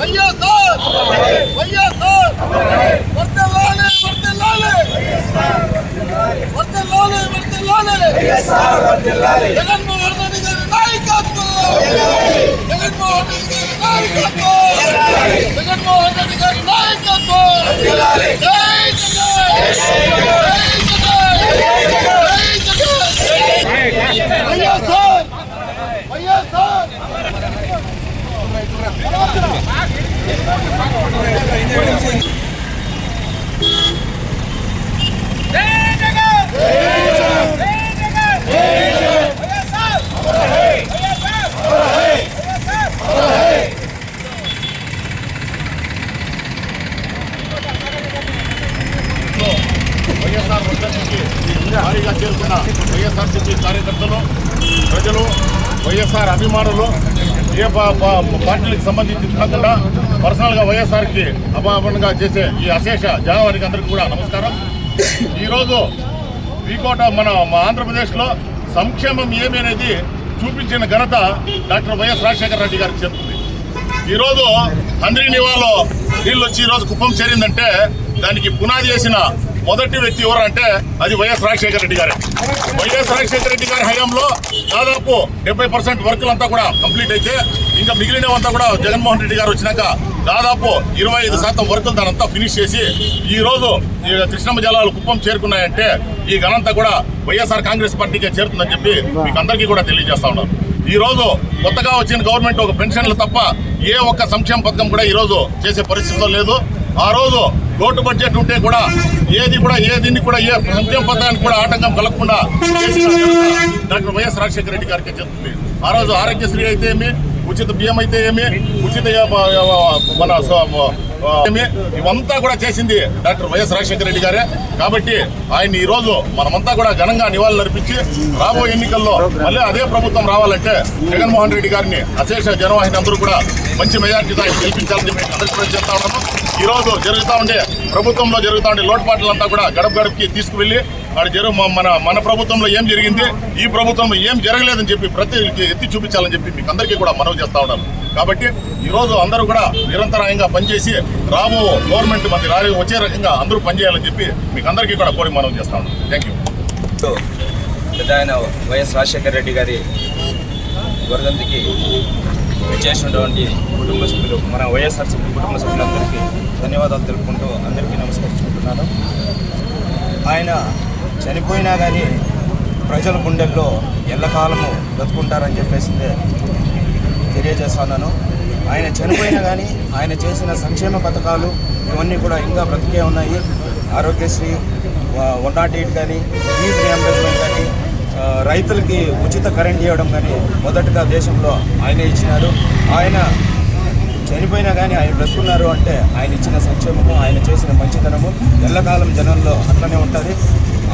వైఎస్ఆర్ వైఎస్ఆర్ వర్తెల్లాలి వర్తెల్లాలి వర్తెల్లాలి వర్తెల్లాలి వైఎస్ఆర్ వర్తెల్లాలి జగన్మోహన్ రెడ్డి గారి నాయకత్వం! జగన్మోహన్ రెడ్డి గారి నాయకత్వం! పార్టీలకు సంబంధించి కాకుండా పర్సనల్గా వైఎస్ఆర్కి అభిమానంగా చేసే ఈ అశేష జనవారికి అందరికీ కూడా నమస్కారం. ఈరోజు వీకోట మన మా ఆంధ్రప్రదేశ్లో సంక్షేమం ఏమి అనేది చూపించిన ఘనత డాక్టర్ వైఎస్ రాజశేఖర రెడ్డి గారికి చెప్తుంది. ఈరోజు తండ్రి నివాలో నీళ్ళు వచ్చి ఈరోజు కుప్పం చేరిందంటే దానికి పునాది చేసిన మొదటి వ్యక్తి ఎవరంటే అది వైఎస్ రాజశేఖర రెడ్డి గారే. వైఎస్ రాజశేఖర రెడ్డి గారి హయాంలో దాదాపు డెబ్బై పర్సెంట్ వర్కులంతా కూడా కంప్లీట్ అయితే ఇంకా మిగిలినవంతా కూడా జగన్మోహన్ రెడ్డి గారు వచ్చినాక దాదాపు ఇరవై ఐదు శాతం వర్కులు దానంతా ఫినిష్ చేసి ఈ రోజు ఈ కృష్ణమ్మ జలాలు కుప్పం చేరుకున్నాయంటే ఈ ఘనంతా కూడా వైఎస్ఆర్ కాంగ్రెస్ పార్టీకే చేరుతుందని చెప్పి మీకు అందరికీ కూడా తెలియజేస్తా ఉన్నాను ఈ రోజు కొత్తగా వచ్చిన గవర్నమెంట్ ఒక పెన్షన్లు తప్ప ఏ ఒక్క సంక్షేమ పథకం కూడా ఈ రోజు చేసే పరిస్థితిలో లేదు. ఆ రోజు లోటు బడ్జెట్ ఉంటే కూడా ఏది కూడా ఏ దీన్ని కూడా ఏ సంక్షేమ పథకానికి కూడా ఆటంకం కలగకుండా డాక్టర్ వైఎస్ రాజశేఖర రెడ్డి గారికి చెప్తుంది. ఆ రోజు ఆరోగ్యశ్రీ అయితే ఏమి ఉచిత బియ్యం అయితే ఏమి ఉచిత మన ఇవంతా కూడా చేసింది డాక్టర్ వైఎస్ రాజశేఖర రెడ్డి గారే. కాబట్టి ఆయన ఈ రోజు మనమంతా కూడా ఘనంగా నివాళులు అర్పించి రాబోయే ఎన్నికల్లో మళ్ళీ అదే ప్రభుత్వం రావాలంటే జగన్మోహన్ రెడ్డి గారిని అశేష జనవాహిని అందరూ కూడా మంచి మెజార్టీతో ఆయన గెలిపించాలని చెప్పి అందరికీ చేస్తా ఉన్నాము. ఈ రోజు జరుగుతూ ఉండే ప్రభుత్వంలో జరుగుతూ ఉండే లోటుపాట్లంతా కూడా గడప గడపకి తీసుకువెళ్ళి ఆడ జరుగు మన మన ప్రభుత్వంలో ఏం జరిగింది ఈ ప్రభుత్వంలో ఏం జరగలేదని చెప్పి ప్రతి ఎత్తి చూపించాలని చెప్పి మీకు అందరికీ కూడా మనవి చేస్తా ఉన్నాను. కాబట్టి ఈరోజు అందరూ కూడా నిరంతరాయంగా పనిచేసి రాబో గవర్నమెంట్ మంది రా వచ్చే రకంగా అందరూ పనిచేయాలని చెప్పి మీకు అందరికీ కూడా కోరి మనం చేస్తాం థ్యాంక్ యూ పెద్ద ఆయన వైఎస్ రాజశేఖర రెడ్డి గారి వరదంతికి చేసినటువంటి కుటుంబ సభ్యులు మన వైఎస్ఆర్సీపీ కుటుంబ సభ్యులందరికీ ధన్యవాదాలు తెలుపుకుంటూ అందరికీ నమస్కరించుకుంటున్నాను. ఆయన చనిపోయినా కానీ ప్రజల గుండెల్లో ఎల్లకాలము బ్రతుకుంటారని చెప్పేసి తెలియజేస్తున్నాను ఆయన చనిపోయినా కానీ ఆయన చేసిన సంక్షేమ పథకాలు ఇవన్నీ కూడా ఇంకా బ్రతికే ఉన్నాయి. ఆరోగ్యశ్రీ వన్ నాట్ ఎయిట్ కానీ ఫీజు రియంబర్స్మెంట్ కానీ రైతులకి ఉచిత కరెంట్ ఇవ్వడం కానీ మొదటగా దేశంలో ఆయనే ఇచ్చినారు. ఆయన చనిపోయినా కానీ ఆయన బ్రతుకున్నారు అంటే ఆయన ఇచ్చిన సంక్షేమము ఆయన చేసిన మంచితనము ఎల్లకాలం జనంలో అట్లనే ఉంటుంది.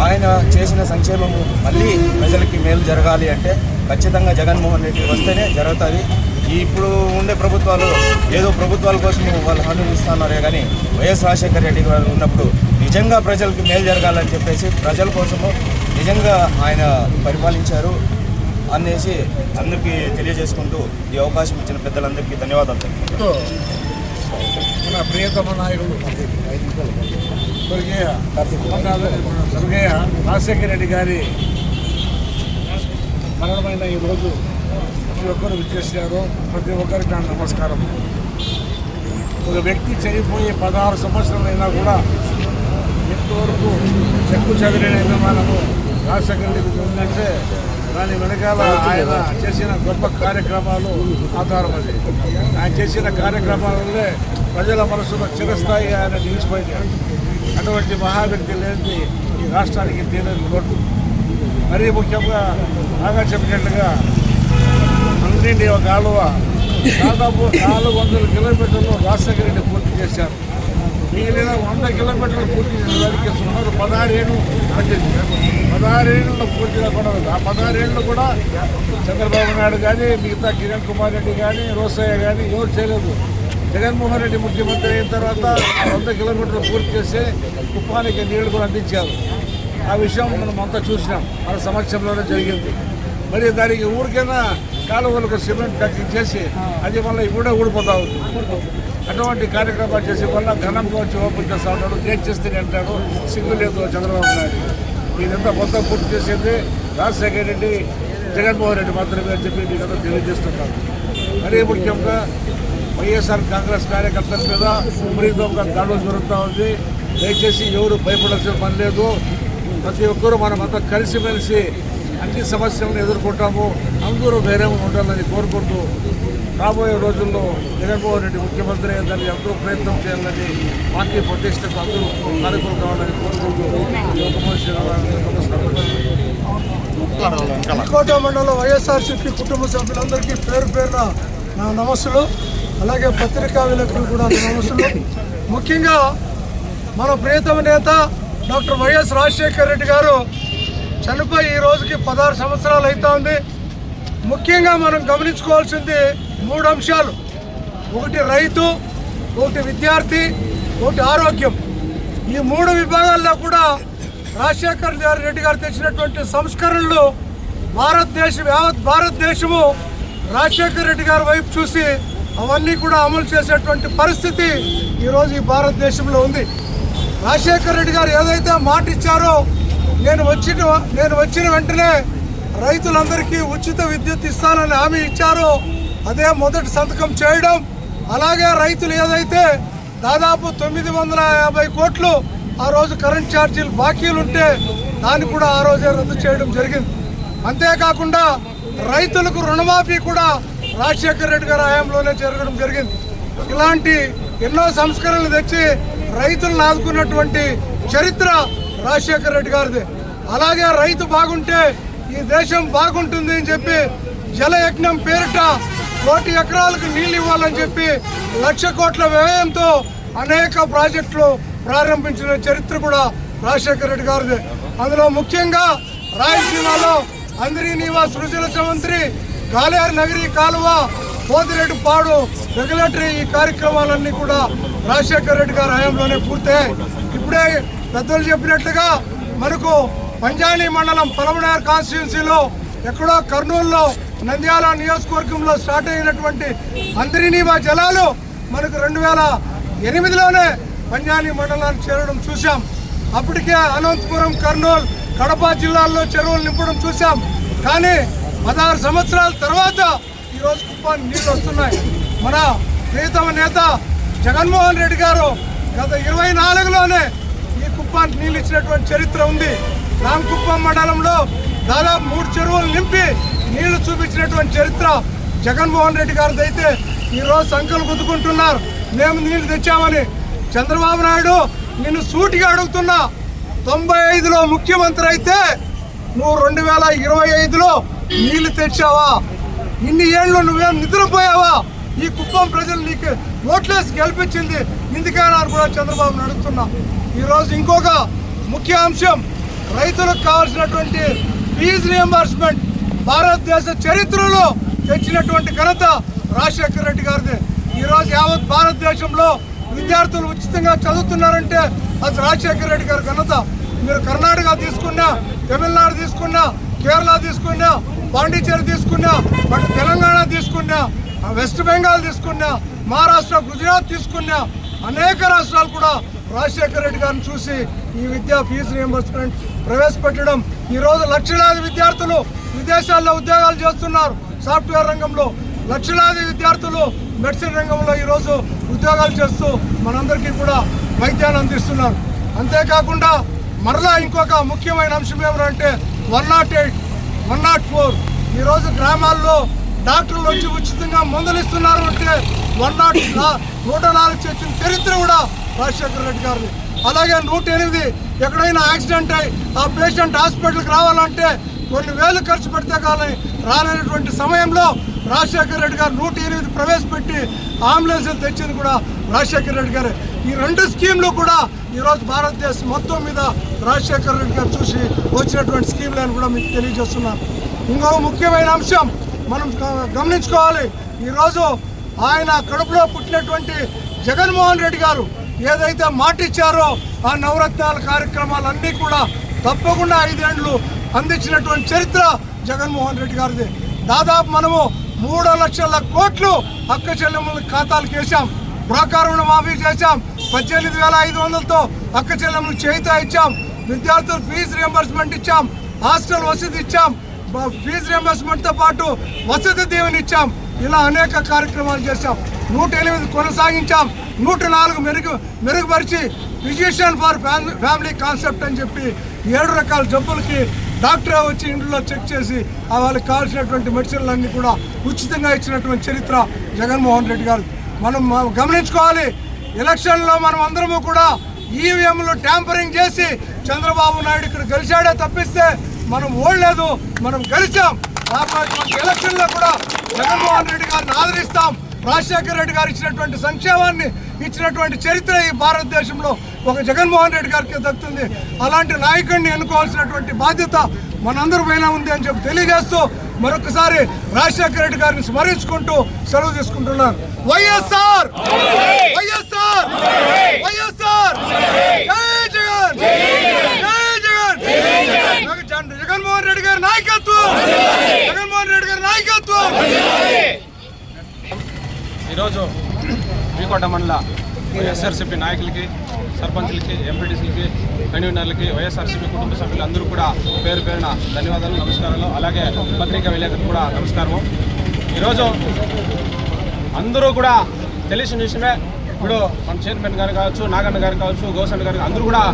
ఆయన చేసిన సంక్షేమము మళ్ళీ ప్రజలకి మేలు జరగాలి అంటే ఖచ్చితంగా జగన్మోహన్ రెడ్డి వస్తేనే జరుగుతుంది ఇప్పుడు ఉండే ప్రభుత్వాలు ఏదో ప్రభుత్వాల కోసం వాళ్ళు హామీలు ఇస్తున్నారే కానీ వైఎస్ రాజశేఖర రెడ్డి గారు ఉన్నప్పుడు నిజంగా ప్రజలకు మేలు జరగాలని చెప్పేసి ప్రజల కోసము నిజంగా ఆయన పరిపాలించారు అనేసి అందరికీ తెలియజేసుకుంటూ ఈ అవకాశం ఇచ్చిన పెద్దలందరికీ ధన్యవాదాలు తెలుపుతున్నాను. మన ప్రియతమ నాయకుడు స్వర్గీయ స్వర్గీయ రాజశేఖర రెడ్డి గారి మరణమైన ఈ ప్రతి ఒక్కరు విచ్చేసారు ప్రతి ఒక్కరికి నా నమస్కారం. ఒక వ్యక్తి చనిపోయి పదహారు సంవత్సరాలైనా కూడా ఇంతవరకు చెక్కు చెదరని మనము రాజశేఖర రెడ్డికి ఉందంటే దాని వెనకాల ఆయన చేసిన గొప్ప కార్యక్రమాలు ఆధారం అది. ఆయన చేసిన కార్యక్రమాలనే ప్రజల మనసులో చిరస్థాయి ఆయన నిలిచిపోయింది అటువంటి మహావ్యక్తి లేని ఈ రాష్ట్రానికి తీరని లోటు మరీ ముఖ్యంగా బాగా చెప్పినట్లుగా అన్నింటి ఒక కాలువ దాదాపు నాలుగు వందల కిలోమీటర్లు రాజశేఖర రెడ్డి పూర్తి చేశారు. మిగిలిన వంద కిలోమీటర్లు పూర్తి చేసిన వారికి సుమారు పదహారేళ్ళు పట్టింది. పదహారేళ్ళు పూర్తిగా కూడా ఆ పదహారేళ్ళు కూడా చంద్రబాబు నాయుడు కానీ మిగతా కిరణ్ కుమార్ రెడ్డి కానీ రోసయ్య కానీ ఎవరు చేయలేదు. జగన్మోహన్ రెడ్డి ముఖ్యమంత్రి అయిన తర్వాత వంద కిలోమీటర్లు పూర్తి చేసి కుప్పానికి నీళ్ళు కూడా అందించారు. ఆ విషయం మనం అంతా చూసినాం. మన సమక్షంలోనే జరిగింది. మరి దానికి ఊరికైనా కాలువలకు సిమెంట్ ప్యాకింగ్ చేసి అది మళ్ళీ కూడా ఊడిపోతా ఉంది. అటువంటి కార్యక్రమాలు చేసి వల్ల ఘనంగా వచ్చి ఓపెన్ చేస్తా ఉంటాడు గేట్ చేస్తేనే అంటాడు సిగ్గు లేదు చంద్రబాబు నాయుడు. ఇదంతా మొత్తం పూర్తి చేసేది రాజశేఖర రెడ్డి జగన్మోహన్ రెడ్డి మాత్రమే అని చెప్పి మీకు అందరూ తెలియజేస్తున్నాను. మరీ ముఖ్యంగా వైఎస్ఆర్ కాంగ్రెస్ కార్యకర్తల మీద విపరీతంగా దాడులు జరుగుతూ ఉంది. దయచేసి ఎవరు భయపడాల్సిన పని లేదు. ప్రతి ఒక్కరూ మనమంతా కలిసిమెలిసి అన్ని సమస్యలను ఎదుర్కొంటాము. అందరూ ధైర్యంగా ఉండాలని కోరుకుంటూ రాబోయే రోజుల్లో జగన్మోహన్ రెడ్డి ముఖ్యమంత్రి అయ్యేదాన్ని అందరూ ప్రయత్నం చేయాలని పార్టీ ప్రతిష్టకు అందరూ కార్యక్రమం కావాలని కోరుకుంటూ కోట మండలం వైఎస్ఆర్సీపీ కుటుంబ సభ్యులందరికీ పేరు పేరున నా నమస్సులు. అలాగే పత్రికా విలేకరులు కూడా నా నమస్సులు. ముఖ్యంగా మన ప్రియతమ నేత డాక్టర్ వైఎస్ రాజశేఖర్ రెడ్డి గారు చనిపోయి ఈ రోజుకి పదహారు సంవత్సరాలు అవుతోంది ముఖ్యంగా మనం గమనించుకోవాల్సింది మూడు అంశాలు. ఒకటి రైతు ఒకటి విద్యార్థి ఒకటి ఆరోగ్యం. ఈ మూడు విభాగాల్లో కూడా రాజశేఖర్ గారి రెడ్డి గారు తెచ్చినటువంటి సంస్కరణలు భారతదేశం యావత్ భారతదేశము రాజశేఖర రెడ్డి గారి వైపు చూసి అవన్నీ కూడా అమలు చేసేటువంటి పరిస్థితి ఈరోజు ఈ భారతదేశంలో ఉంది. రాజశేఖర రెడ్డి గారు ఏదైతే మాట ఇచ్చారో నేను వచ్చిన నేను వచ్చిన వెంటనే రైతులందరికీ ఉచిత విద్యుత్ ఇస్తానని హామీ ఇచ్చారో అదే మొదటి సంతకం చేయడం. అలాగే రైతులు ఏదైతే దాదాపు తొమ్మిది వందల యాభై కోట్లు ఆ రోజు కరెంట్ ఛార్జీలు బాకీలు ఉంటే దాన్ని కూడా ఆ రోజే రద్దు చేయడం జరిగింది. అంతేకాకుండా రైతులకు రుణమాఫీ కూడా రాజశేఖర రెడ్డి గారి హయాంలోనే జరగడం జరిగింది. ఇలాంటి ఎన్నో సంస్కరణలు తెచ్చి రైతులను ఆదుకున్నటువంటి చరిత్ర రాజశేఖర రెడ్డి గారిది. అలాగే రైతు బాగుంటే ఈ దేశం బాగుంటుంది అని చెప్పి జలయజ్ఞం పేరిట కోటి ఎకరాలకు నీళ్ళు ఇవ్వాలని చెప్పి లక్ష కోట్ల వ్యయంతో అనేక ప్రాజెక్టులు ప్రారంభించిన చరిత్ర కూడా రాజశేఖర రెడ్డి గారిది. అందులో ముఖ్యంగా రాయలసీమలో అందరి నివాస్ సృజన మంత్రి గాలేరు నగరి కాలువ పోతిరెడ్డి పాడు. రెగ్యులేటరీ ఈ కార్యక్రమాలన్నీ కూడా రాజశేఖర రెడ్డి గారి హయాంలోనే పూర్తయ్యాయి. ఇప్పుడే పెద్దలు చెప్పినట్లుగా మనకు పంజానీ మండలం పలమనేర్ కాన్స్టిట్యున్సీలో ఎక్కడో కర్నూలులో నంద్యాల నియోజకవర్గంలో స్టార్ట్ అయినటువంటి అందరినీవా జలాలు మనకు రెండు వేల ఎనిమిదిలోనే పంజానీ మండలానికి చేరడం చూసాం అప్పటికే అనంతపురం కర్నూలు కడప జిల్లాల్లో చెరువులు నింపడం చూసాం కానీ పదహారు సంవత్సరాల తర్వాత ఈరోజు కుప్పం నీళ్ళు వస్తున్నాయి. మన ప్రియతమ నేత జగన్మోహన్ రెడ్డి గారు గత ఇరవై నాలుగులోనే ఈ కుప్పానికి నీళ్ళు ఇచ్చినటువంటి చరిత్ర ఉంది. రామకుప్పం మండలంలో దాదాపు మూడు చెరువులు నింపి నీళ్ళు చూపించినటువంటి చరిత్ర జగన్మోహన్ రెడ్డి గారిది అయితే ఈరోజు సంఖ్యలు గుద్దుకుంటున్నారు. మేము నీళ్ళు తెచ్చామని చంద్రబాబు నాయుడు నిన్ను సూటిగా అడుగుతున్నా. తొంభై ఐదులో ముఖ్యమంత్రి అయితే నువ్వు రెండు వేల ఇరవై ఐదులో నీళ్ళు తెచ్చావా? ఇన్ని ఏళ్ళు నువ్వేం నిద్రపోయావా? ఈ కుప్పం ప్రజలు నీకు ఓట్లేసి గెలిపించింది. ఇందుకేనా అని కూడా చంద్రబాబు అడుగుతున్నా ఈరోజు ఇంకొక ముఖ్య అంశం రైతులకు కావాల్సినటువంటి ఫీజు రియంబర్స్మెంట్ భారతదేశ చరిత్రలో తెచ్చినటువంటి ఘనత రాజశేఖర రెడ్డి గారిది. ఈరోజు యావత్ భారతదేశంలో విద్యార్థులు ఉచితంగా చదువుతున్నారంటే అది రాజశేఖర రెడ్డి గారి ఘనత. మీరు కర్ణాటక తీసుకున్నా తమిళనాడు తీసుకున్నా కేరళ తీసుకున్నా పాండిచ్చేరి తీసుకున్నా అటు తెలంగాణ తీసుకున్నా వెస్ట్ బెంగాల్ తీసుకున్నా మహారాష్ట్ర గుజరాత్ తీసుకున్నా అనేక రాష్ట్రాలు కూడా రాజశేఖర రెడ్డి గారిని చూసి ఈ విద్యా ఫీజు రియంబర్స్మెంట్ ప్రవేశపెట్టడం. ఈరోజు లక్షలాది విద్యార్థులు విదేశాల్లో ఉద్యోగాలు చేస్తున్నారు. సాఫ్ట్వేర్ రంగంలో లక్షలాది విద్యార్థులు మెడిసిన్ రంగంలో ఈరోజు ఉద్యోగాలు చేస్తూ మనందరికీ కూడా వైద్యాన్ని అందిస్తున్నారు. అంతేకాకుండా మరలా ఇంకొక ముఖ్యమైన అంశం ఏమంటే one nought eight one nought four. ఈరోజు గ్రామాల్లో డాక్టర్లు వచ్చి ఉచితంగా మందులు ఇస్తున్నారు అంటే వన్ నాట్ నూట నాలుగు చర్చిన చరిత్ర కూడా రాజశేఖర రెడ్డి గారిది. అలాగే నూట ఎనిమిది ఎక్కడైనా యాక్సిడెంట్ అయి ఆ పేషెంట్ హాస్పిటల్కి రావాలంటే కొన్ని వేలు ఖర్చు పెడితే కానీ రానటువంటి సమయంలో రాజశేఖర రెడ్డి గారు నూట ఎనిమిది ప్రవేశపెట్టి అంబులెన్స్లు తెచ్చింది కూడా రాజశేఖర రెడ్డి గారు. ఈ రెండు స్కీమ్లు కూడా ఈరోజు భారతదేశం మొత్తం మీద రాజశేఖర రెడ్డి గారు చూసి వచ్చినటువంటి స్కీమ్లను కూడా మీకు తెలియజేస్తున్నాను. ఇంకొక ముఖ్యమైన అంశం మనం గమనించుకోవాలి. ఈరోజు ఆయన కడుపులో పుట్టినటువంటి జగన్మోహన్ రెడ్డి గారు ఏదైతే మాట ఇచ్చారో ఆ నవరత్నాల కార్యక్రమాలన్నీ కూడా తప్పకుండా ఐదేండ్లు అందించినటువంటి చరిత్ర జగన్మోహన్ రెడ్డి గారిది. దాదాపు మనము మూడు లక్షల కోట్లు అక్క చెల్లెముల ఖాతాలకు వేసాం బ్రోకర్ మాఫీ చేశాం. పద్దెనిమిది వేల ఐదు వందలతో అక్క చెల్లెములు చేయిత ఇచ్చాం. విద్యార్థులు ఫీజు రియంబర్స్మెంట్ ఇచ్చాం. హాస్టల్ వసతి ఇచ్చాం. ఫీజు రియంబర్స్మెంట్తో పాటు వసతి దీవెని ఇచ్చాం. ఇలా అనేక కార్యక్రమాలు చేశాం. నూట ఎనిమిది కొనసాగించాం. నూట నాలుగు మెరుగు మెరుగుపరిచి ఫిజిషియన్ ఫర్ ఫ్యామిలీ కాన్సెప్ట్ అని చెప్పి ఏడు రకాల జబ్బులకి డాక్టరే వచ్చి ఇంట్లో చెక్ చేసి వాళ్ళకి కావాల్సినటువంటి మెడిసిన్లన్నీ కూడా ఉచితంగా ఇచ్చినటువంటి చరిత్ర జగన్మోహన్ రెడ్డి గారు మనం గమనించుకోవాలి. ఎలక్షన్లో మనం అందరము కూడా ఈవీఎంలు ట్యాంపరింగ్ చేసి చంద్రబాబు నాయుడు ఇక్కడ గెలిచాడే తప్పిస్తే మనం ఓడలేదు మనం గెలిచాం. ఎలక్షన్లో కూడా జగన్మోహన్ రెడ్డి గారిని ఆదరిస్తాం. రాజశేఖర రెడ్డి గారు ఇచ్చినటువంటి సంక్షేమాన్ని ఇచ్చినటువంటి చరిత్ర ఈ భారతదేశంలో ఒక జగన్మోహన్ రెడ్డి గారికి దక్కుతుంది. అలాంటి నాయకుడిని ఎన్నుకోవాల్సినటువంటి బాధ్యత మనందరి పైన ఉంది అని చెప్పి తెలియజేస్తూ మరొకసారి రాజశేఖర రెడ్డి గారిని స్మరించుకుంటూ సెలవు తీసుకుంటున్నాను. వైఎస్ఆర్! వైఎస్ఆర్! వైఎస్ఆర్! జగన్! జగన్- జగన్మోహన్ రెడ్డి గారి నాయకత్వం! జగన్మోహన్ రెడ్డి గారి నాయకత్వం! ఈరోజు వీకోట మండల ఎస్ఆర్సీపీ నాయకులకి సర్పంచ్లకి ఎంపీటీసీలకి కన్వీనర్లకి వైఎస్ఆర్సీపీ కుటుంబ సభ్యులందరూ కూడా పేరు పేరున ధన్యవాదాలు నమస్కారాలు. అలాగే పత్రికా విలేకరులకు కూడా నమస్కారము. ఈరోజు అందరూ కూడా తెలిసిన విషయమే. ఇప్పుడు మన చైర్మన్ గారు కావచ్చు నాగన్న గారు కావచ్చు గోసన్న గారు అందరూ కూడా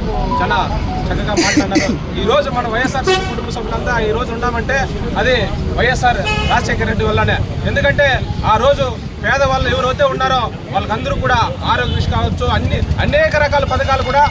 చాలా చక్కగా మాట్లాడినారు ఈరోజు మన వైఎస్ఆర్ కుటుంబ సభ్యులంతా ఈ రోజు ఉన్నామంటే అది వైఎస్ఆర్ రాజశేఖర రెడ్డి వల్లనే. ఎందుకంటే ఆ రోజు పేదవాళ్ళు ఎవరైతే ఉన్నారో వాళ్ళకందరూ కూడా ఆరోగ్య కావచ్చు. అన్ని అనేక రకాల పథకాలు కూడా